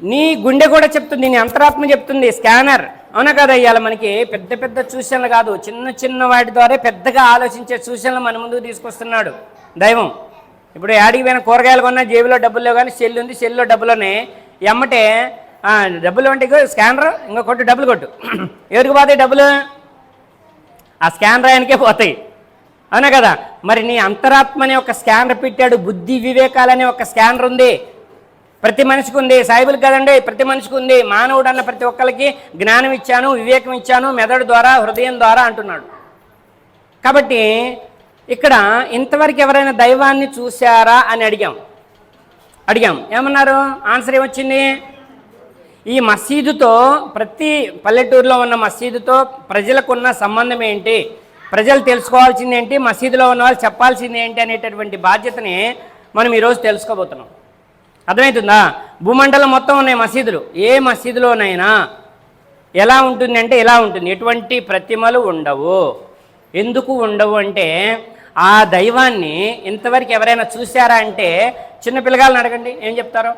నీ గుండె కూడా చెప్తుంది నీ అంతరాత్మ చెప్తుంది స్కానర్. అవునా కదా ఇవాళ మనకి? పెద్ద పెద్ద సూచనలు కాదు. చిన్న చిన్న వాటి ద్వారా పెద్దగా ఆలోచించే సూచనలు మన ముందుకు తీసుకొస్తున్నాడు. దైవం. ఇప్పుడు యాడికి పోయిన కూరగాయలు కొన్నా జేబులో డబ్బులు కానీ సెల్ ఉంది సెల్లో డబ్బులోనే ఎమ్మటే డబ్బులు అంటే స్కానర్ ఇంకా కొట్టు డబ్బులు కొట్టు. ఎవరికి పోతాయి డబ్బులు? ఆ స్కానర్ ఆయనకే పోతాయి. అవునా కదా? మరి నీ అంతరాత్మ అనే ఒక స్కానర్ పెట్టాడు బుద్ధి వివేకాలనే ఒక స్కానర్ ఉంది. ప్రతి మనిషికి ఉంది సాయిబుల్ కదండి. ప్రతి మనిషికి ఉంది. మానవుడు అన్న ప్రతి ఒక్కరికి జ్ఞానం ఇచ్చాను వివేకం ఇచ్చాను మెదడు ద్వారా హృదయం ద్వారా అంటున్నాడు. కాబట్టి ఇక్కడ ఇంతవరకు ఎవరైనా దైవాన్ని చూశారా అని అడిగాం. అడిగాం. ఏమన్నారు? ఆన్సర్ ఏమొచ్చింది? ఈ మసీదుతో ప్రతి పల్లెటూరులో ఉన్న మసీదుతో ప్రజలకు ఉన్న సంబంధం ఏంటి? ప్రజలు తెలుసుకోవాల్సింది ఏంటి? మసీదులో ఉన్న వాళ్ళు చెప్పాల్సింది ఏంటి అనేటటువంటి బాధ్యతని మనం ఈరోజు తెలుసుకోబోతున్నాం. అర్థమవుతుందా? భూమండలం మొత్తం ఉన్నాయి మసీదులు. ఏ మసీదులోనైనా ఎలా ఉంటుంది అంటే ఎలా ఉంటుంది? ఎటువంటి ప్రతిమలు ఉండవు. ఎందుకు ఉండవు అంటే ఆ దైవాన్ని ఇంతవరకు ఎవరైనా చూశారా అంటే చిన్న పిల్లగాళ్ళని అడగండి ఏం చెప్తారో?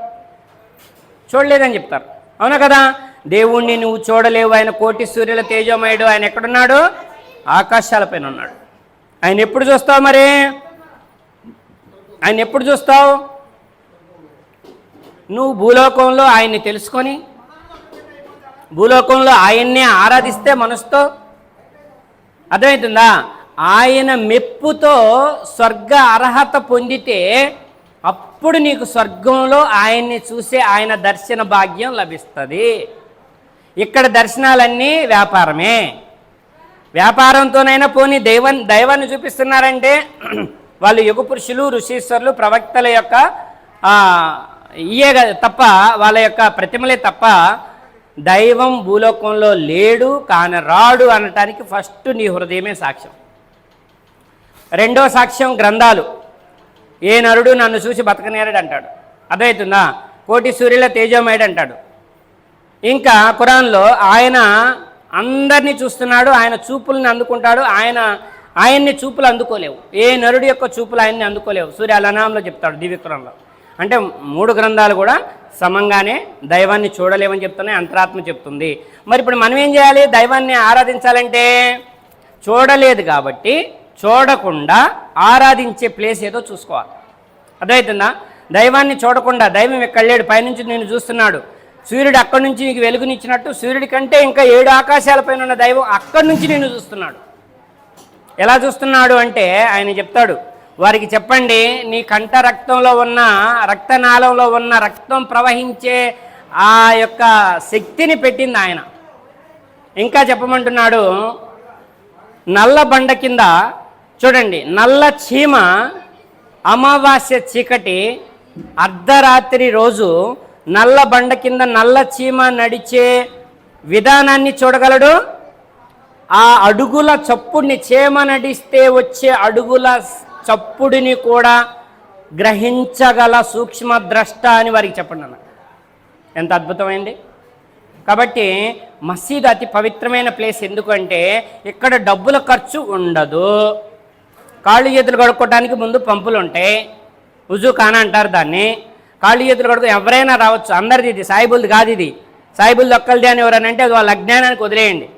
చూడలేదని చెప్తారు. అవునా కదా? దేవుణ్ణి నువ్వు చూడలేవు. ఆయన కోటి సూర్యుల తేజోమయుడు. ఆయన ఎక్కడున్నాడు? ఆకాశాలపైన ఉన్నాడు. ఆయన ఎప్పుడు చూస్తావు మరి? ఆయన ఎప్పుడు చూస్తావు? నువ్వు భూలోకంలో ఆయన్ని తెలుసుకొని భూలోకంలో ఆయన్నే ఆరాధిస్తే మనసుతో అర్థమవుతుందా? ఆయన మెప్పుతో స్వర్గ అర్హత పొందితే అప్పుడు నీకు స్వర్గంలో ఆయన్ని చూసే ఆయన దర్శన భాగ్యం లభిస్తుంది. ఇక్కడ దర్శనాలన్నీ వ్యాపారమే. వ్యాపారంతోనైనా పోనీ దైవం దైవాన్ని చూపిస్తున్నారంటే వాళ్ళు యుగ పురుషులు ఋషీశ్వరులు ప్రవక్తల యొక్క ఇయే కదా తప్ప వాళ్ళ యొక్క ప్రతిమలే తప్ప దైవం భూలోకంలో లేడు కాని రాడు అనటానికి ఫస్ట్ నీ హృదయమే సాక్ష్యం. రెండో సాక్ష్యం గ్రంథాలు. ఏ నరుడు నన్ను చూసి బతకనేరడు అంటాడు. అర్థమవుతుందా? కోటి సూర్యుల తేజోమయుడు అంటాడు. ఇంకా ఖురాన్లో ఆయన అందరినీ చూస్తున్నాడు ఆయన చూపుల్ని అందుకుంటాడు ఆయన ఆయన్ని చూపులు అందుకోలేవు. ఏ నరుడి యొక్క చూపులు ఆయన్ని అందుకోలేవు. సూర్య అలనాంలో చెప్తాడు దివిక్రంలో అంటే మూడు గ్రంథాలు కూడా సమంగానే దైవాన్ని చూడలేమని చెప్తున్నాయి అంతరాత్మ చెప్తుంది. మరి ఇప్పుడు మనం ఏం చేయాలి? దైవాన్ని ఆరాధించాలంటే చూడలేదు కాబట్టి చూడకుండా ఆరాధించే ప్లేస్ ఏదో చూసుకోవాలి. అర్థమవుతుందా? దైవాన్ని చూడకుండా దైవం ఇక్కడ లేడు? పైనుంచి నేను చూస్తున్నాడు. సూర్యుడు అక్కడి నుంచి నీకు వెలుగునిచ్చినట్టు సూర్యుడి కంటే ఇంకా ఏడు ఆకాశాలపైన ఉన్న దైవం అక్కడి నుంచి నేను చూస్తున్నాడు. ఎలా చూస్తున్నాడు అంటే ఆయన చెప్తాడు వారికి చెప్పండి నీ కంఠ రక్తంలో ఉన్న రక్తనాళంలో ఉన్న రక్తం ప్రవహించే ఆ యొక్క శక్తిని పెట్టింది ఆయన. ఇంకా చెప్పమంటున్నాడు నల్ల బండ కింద చూడండి నల్ల చీమ అమావాస్య చీకటి అర్ధరాత్రి రోజు నల్ల బండ కింద నల్ల చీమ నడిచే విధానాన్ని చూడగలడు? ఆ అడుగుల చప్పుడిని చీమ నడిస్తే వచ్చే అడుగుల చప్పుడిని కూడా గ్రహించగల సూక్ష్మద్రష్ట అని వారికి చెప్పండి అన్న. ఎంత అద్భుతమైంది. కాబట్టి మసీదు అతి పవిత్రమైన ప్లేస్ ఎందుకంటే ఇక్కడ డబ్బుల ఖర్చు ఉండదు. కాళ్ళు చేతులు కడుక్కోవడానికి ముందు పంపులు ఉంటాయి. ఉజు కాన అంటారు దాన్ని. కాళ్ళు చేతులు కడుకు ఎవరైనా రావచ్చు. అందరిది ఇది. సాయిబుల్ది కాదు ఇది. సాయిబుల్ది ఒక్కరిది అని ఎవరైనా అంటే అది వాళ్ళ అజ్ఞానానికి వదిలేయండి.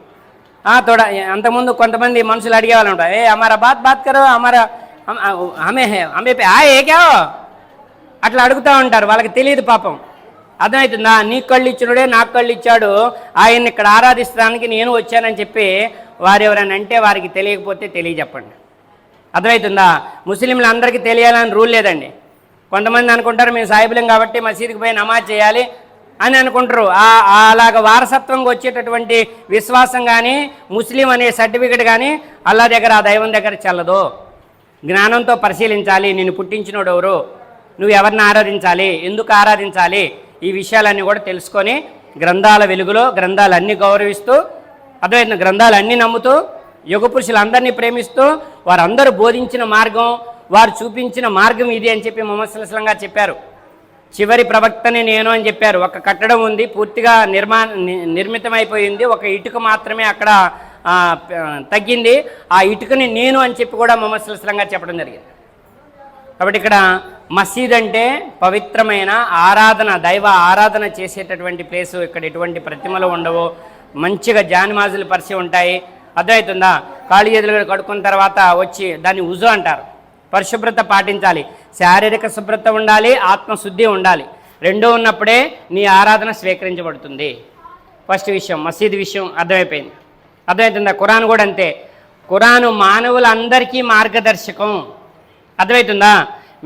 తోడ అంతకుముందు కొంతమంది మనుషులు అడిగేవాళ్ళు ఉంటారు. ఏ హమారా బాత్ బాత్ కరో హమారా ఆమె ఆమె ఆ ఏ క్యా? అట్లా అడుగుతూ ఉంటారు. వాళ్ళకి తెలియదు పాపం. అర్థమవుతుందా నీ కళ్ళు ఇచ్చినడే నాకు కళ్ళు ఇచ్చాడు. ఆయన్ని ఇక్కడ ఆరాధిస్తానికి నేను వచ్చానని చెప్పి వారు ఎవరైనా అంటే వారికి తెలియకపోతే తెలియజెప్పండి. అర్థమవుతుందా ముస్లింలు అందరికీ తెలియాలని రూల్ లేదండి. కొంతమంది అనుకుంటారు మేము సాయిబులం కాబట్టి మసీదుకి పోయి నమాజ్ చేయాలి అని అనుకుంటారు. అలాగ వారసత్వంగా వచ్చేటటువంటి విశ్వాసం కానీ ముస్లిం అనే సర్టిఫికెట్ కానీ అల్లా దగ్గర ఆ దైవం దగ్గర చల్లదు. జ్ఞానంతో పరిశీలించాలి. నిన్ను పుట్టించినోడు ఎవరు? నువ్వు ఎవరిని ఆరాధించాలి? ఎందుకు ఆరాధించాలి? ఈ విషయాలన్నీ కూడా తెలుసుకొని గ్రంథాల వెలుగులో గ్రంథాలన్నీ గౌరవిస్తూ అర్థమైన గ్రంథాలన్నీ నమ్ముతూ యుగ పురుషులందరినీ ప్రేమిస్తూ వారందరూ బోధించిన మార్గం వారు చూపించిన మార్గం ఇది అని చెప్పి మొహమ్మద్ చెప్పారు. చివరి ప్రవక్తని నేను అని చెప్పారు. ఒక కట్టడం ఉంది పూర్తిగా నిర్మా ని- నిర్మితమైపోయింది. ఒక ఇటుక మాత్రమే అక్కడ తగ్గింది. ఆ ఇటుకని నేను అని చెప్పి కూడా మొహమ్మద్ సుల్లాం గారు చెప్పడం జరిగింది. కాబట్టి ఇక్కడ మసీద్ అంటే పవిత్రమైన ఆరాధన దైవ ఆరాధన చేసేటటువంటి ప్లేసు. ఇక్కడ ఎటువంటి ప్రతిమలు ఉండవు. మంచిగా జానిమాజులు పరిచి ఉంటాయి. అర్థమవుతుందా? కాళ్ళు చేతులు కడుక్కున్న తర్వాత వచ్చి దాన్ని ఉజు అంటారు. పరిశుభ్రత పాటించాలి. శారీరక శుభ్రత ఉండాలి ఆత్మశుద్ధి ఉండాలి. రెండూ ఉన్నప్పుడే నీ ఆరాధన స్వీకరించబడుతుంది. ఫస్ట్ విషయం మసీద్ విషయం అర్థమైపోయింది. అర్థమవుతుందా ఖురాన్ కూడా అంతే. ఖురాను మానవులందరికీ మార్గదర్శకం. అర్థమవుతుందా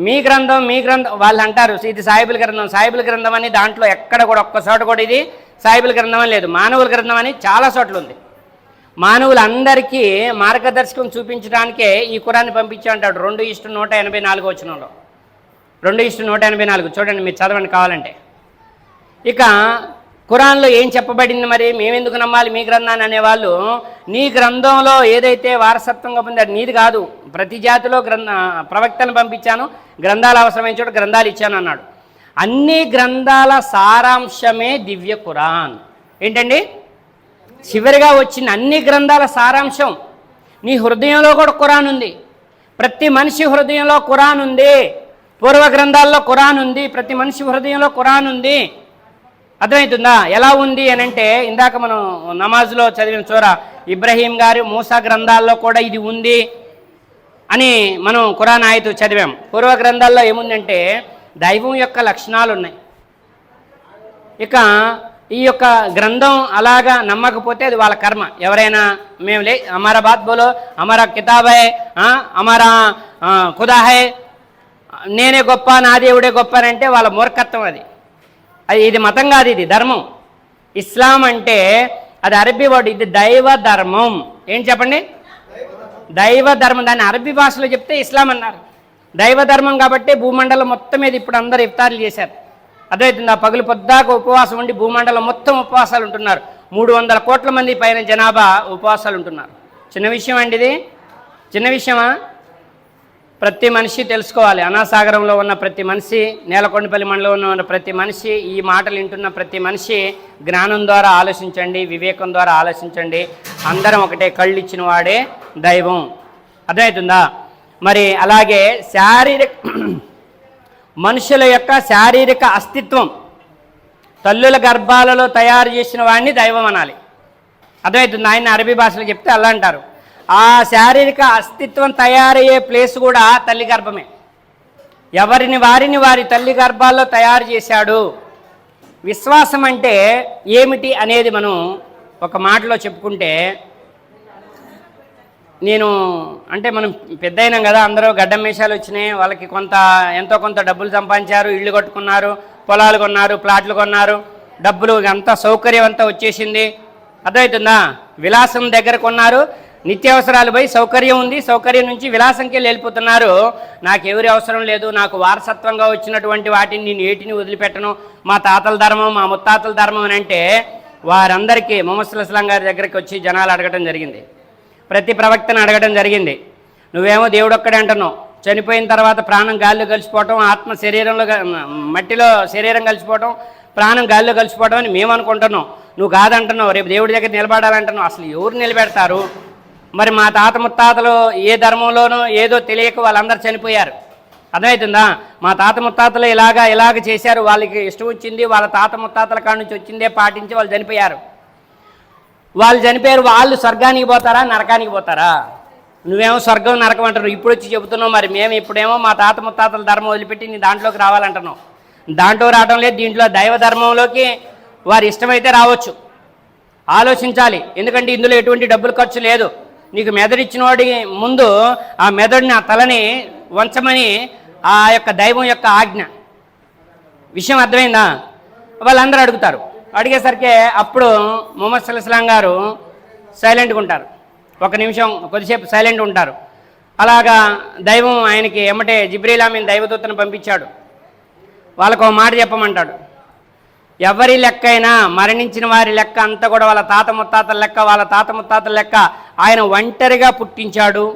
మీ గ్రంథం మీ గ్రంథం వాళ్ళు అంటారు ఇది సాయిబుల గ్రంథం సాయిబుల గ్రంథం అని దాంట్లో ఎక్కడ కూడా ఒక్క చోట కూడా ఇది సాయిబుల గ్రంథం అని లేదు. మానవుల గ్రంథం అని చాలా చోట్ల ఉంది. మానవులందరికీ మార్గదర్శకం చూపించడానికే ఈ కురాన్ని పంపించి అంటాడు. రెండు ఇష్టు నూట ఎనభై నాలుగు వచ్చినంలో రెండు ఇష్టు నూట ఎనభై నాలుగు. చూడండి మీరు చదవండి కావాలంటే. ఇక ఖురాన్లో ఏం చెప్పబడింది మరి? మేమెందుకు నమ్మాలి మీ గ్రంథాన్ని అనేవాళ్ళు? నీ గ్రంథంలో ఏదైతే వారసత్వంగా పొందారు నీది కాదు. ప్రతి జాతిలో గ్రంథ ప్రవక్తను పంపించాను గ్రంథాలు అవసరమైన చోట గ్రంథాలు ఇచ్చాను అన్నాడు. అన్ని గ్రంథాల సారాంశమే దివ్య ఖురాన్ ఏంటండి? చివరిగా వచ్చిన అన్ని గ్రంథాల సారాంశం. నీ హృదయంలో కూడా ఖురాన్ ఉంది. ప్రతి మనిషి హృదయంలో ఖురాన్ ఉంది. పూర్వ గ్రంథాల్లో ఖురాన్ ఉంది. ప్రతి మనిషి హృదయంలో ఖురాన్ ఉంది. అర్థమవుతుందా ఎలా ఉంది అని అంటే ఇందాక మనం నమాజ్లో చదివిన చూర ఇబ్రహీం గారి మూసా గ్రంథాల్లో కూడా ఇది ఉంది అని మనం ఖురాన్ ఆయతు చదివాం. పూర్వ గ్రంథాల్లో ఏముందంటే దైవం యొక్క లక్షణాలు ఉన్నాయి ఇక ఈ యొక్క గ్రంథం అలాగా నమ్మకపోతే అది వాళ్ళ కర్మ. ఎవరైనా మేము లే హమారా బాత్ బోలో హమారా కితాబ్ హై ఆ, ఖుదా హై నేనే గొప్ప నా దేవుడే గొప్ప అని అంటే వాళ్ళ మూర్ఖత్వం అది. ఇది మతం కాదు ఇది ధర్మం. ఇస్లాం అంటే అది అరబీ వర్డ్ ఇది దైవ ధర్మం. ఏం చెప్పండి? దైవ ధర్మం. దాన్ని అరబీ భాషలో చెప్తే ఇస్లాం అన్నారు. దైవ ధర్మం కాబట్టి భూమండలం మొత్తం మీద ఇప్పుడు అందరు ఇఫ్తార్లు చేశారు. అదైతుంది ఆ పగులు పొద్దాక ఉపవాసం ఉండి భూమండలం మొత్తం ఉపవాసాలు ఉంటున్నారు. మూడు వందల కోట్ల మంది పైన జనాభా ఉపవాసాలు ఉంటున్నారు. చిన్న విషయం అండి ఇది? చిన్న విషయమా? ప్రతి మనిషి తెలుసుకోవాలి. అనాసాగరంలో ఉన్న ప్రతి మనిషి నేలకొండపల్లి మండలంలో ఉన్న ప్రతి మనిషి ఈ మాటలు వింటున్న ప్రతి మనిషి జ్ఞానం ద్వారా ఆలోచించండి వివేకం ద్వారా ఆలోచించండి. అందరం ఒకటే కళ్ళు ఇచ్చిన వాడే దైవం. అర్థమవుతుందా? మరి అలాగే శారీరక మనుషుల యొక్క శారీరక అస్తిత్వం తల్లుల గర్భాలలో తయారు చేసిన వాడిని దైవం అనాలి. అర్థమవుతుంది? ఆయన అరబీ భాషలో చెప్తే అలా అంటారు. ఆ శారీరక అస్తిత్వం తయారయ్యే ప్లేస్ కూడా తల్లి గర్భమే. ఎవరిని వారిని వారి తల్లి గర్భాల్లో తయారు చేశాడు? విశ్వాసం అంటే ఏమిటి అనేది మనం ఒక మాటలో చెప్పుకుంటే నేను అంటే మనం పెద్ద అయినాం కదా అందరూ గడ్డం మేషాలు వచ్చినాయి వాళ్ళకి కొంత ఎంతో కొంత డబ్బులు సంపాదించారు ఇళ్ళు కట్టుకున్నారు పొలాలు కొన్నారు ప్లాట్లు కొన్నారు డబ్బులు అంతా సౌకర్యం అంతా వచ్చేసింది. అర్థమవుతుందా? విలాసం దగ్గర కొన్నారు నిత్యావసరాలు పోయి సౌకర్యం ఉంది సౌకర్యం నుంచి విలాసంకి వెళ్ళిపోతున్నారు. నాకు ఎవరి అవసరం లేదు నాకు వారసత్వంగా వచ్చినటువంటి వాటిని నేను ఏటిని వదిలిపెట్టను. మా తాతల ధర్మం మా ముత్తాతల ధర్మం అని అంటే వారందరికీ మొహమ్మద్ అస్లాం గారి దగ్గరికి వచ్చి జనాలు అడగటం జరిగింది. ప్రతి ప్రవక్తను అడగడం జరిగింది. నువ్వేమో దేవుడు ఒక్కడే అంటున్నావు. చనిపోయిన తర్వాత ప్రాణం గాల్లో కలిసిపోవటం ఆత్మ శరీరంలో మట్టిలో శరీరం కలిసిపోవటం ప్రాణం గాల్లో కలిసిపోవటం అని మేము అనుకుంటున్నాం నువ్వు కాదంటున్నావు. రేపు దేవుడి దగ్గర నిలబడాలంటున్నావు. అసలు ఎవరు నిలబెడతారు? మరి మా తాత ముత్తాతలు ఏ ధర్మంలోనూ ఏదో తెలియక వాళ్ళందరూ చనిపోయారు. అర్థమవుతుందా? మా తాత ముత్తాతలు ఇలాగా ఇలాగ చేశారు. వాళ్ళకి ఇష్టం వచ్చింది వాళ్ళ తాత ముత్తాతల కాడ నుంచి వచ్చిందే పాటించి వాళ్ళు చనిపోయారు. వాళ్ళు చనిపోయారు వాళ్ళు స్వర్గానికి పోతారా నరకానికి పోతారా? నువ్వేమో స్వర్గం నరకం అంటున్నావు. ఇప్పుడు వచ్చి చెబుతున్నావు మరి మేము ఇప్పుడేమో మా తాత ముత్తాతల ధర్మం వదిలిపెట్టి నీ దాంట్లోకి రావాలంటున్నావు. దాంట్లో రావడం లేదు దీంట్లో దైవ ధర్మంలోకి వారి ఇష్టమైతే రావచ్చు. ఆలోచించాలి. ఎందుకంటే ఇందులో ఎటువంటి డబ్బులు ఖర్చు లేదు. నీకు మెదడిచ్చిన వాడి ముందు ఆ మెదడుని ఆ తలని వంచమని ఆ యొక్క దైవం యొక్క ఆజ్ఞ. విషయం అర్థమైందా? వాళ్ళందరూ అడుగుతారు. అడిగేసరికి అప్పుడు మొహమ్మద్ సల్లాం గారు సైలెంట్గా ఉంటారు. ఒక నిమిషం కొద్దిసేపు సైలెంట్ ఉంటారు. అలాగా దైవం ఆయనకి ఎమ్మటే జిబ్రీలామీన్ దైవదూతను పంపించాడు. వాళ్ళకు ఒక మాట చెప్పమంటాడు. ఎవరి లెక్క అయినా మరణించిన వారి లెక్క అంతా కూడా వాళ్ళ తాత ముత్తాతల లెక్క వాళ్ళ తాత ముత్తాతల లెక్క ఆయన ఒంటరిగా పుట్టించాడు.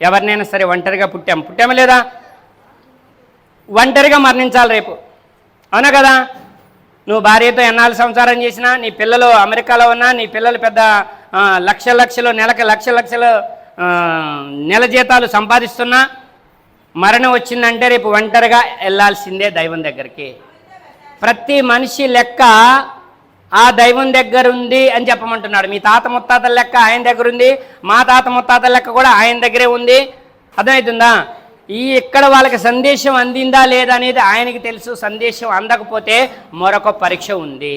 ఎవరినైనా సరే ఒంటరిగా పుట్టాం. పుట్టామా లేదా? ఒంటరిగా మరణించాలి రేపు. అవునా కదా? నువ్వు భార్యతో ఎన్నాళ్ళు సంసారం చేసినా నీ పిల్లలు అమెరికాలో ఉన్నా నీ పిల్లలు పెద్ద లక్ష లక్షలు నెలకు లక్ష లక్షలు నెల జీతాలు సంపాదిస్తున్నా మరణం వచ్చిందంటే రేపు ఒంటరిగా వెళ్ళాల్సిందే దైవం దగ్గరికి. ప్రతి మనిషి లెక్క ఆ దైవం దగ్గర ఉంది అని చెప్పమంటున్నాడు. మీ తాత ముత్తాతల లెక్క ఆయన దగ్గర ఉంది మా తాత ముత్తాతల లెక్క కూడా ఆయన దగ్గరే ఉంది. అర్థమవుతుందా ఈ ఇక్కడ వాళ్ళకి సందేశం అందిందా లేదా అనేది ఆయనకి తెలుసు సందేశం అందకపోతే మరొక పరీక్ష ఉంది.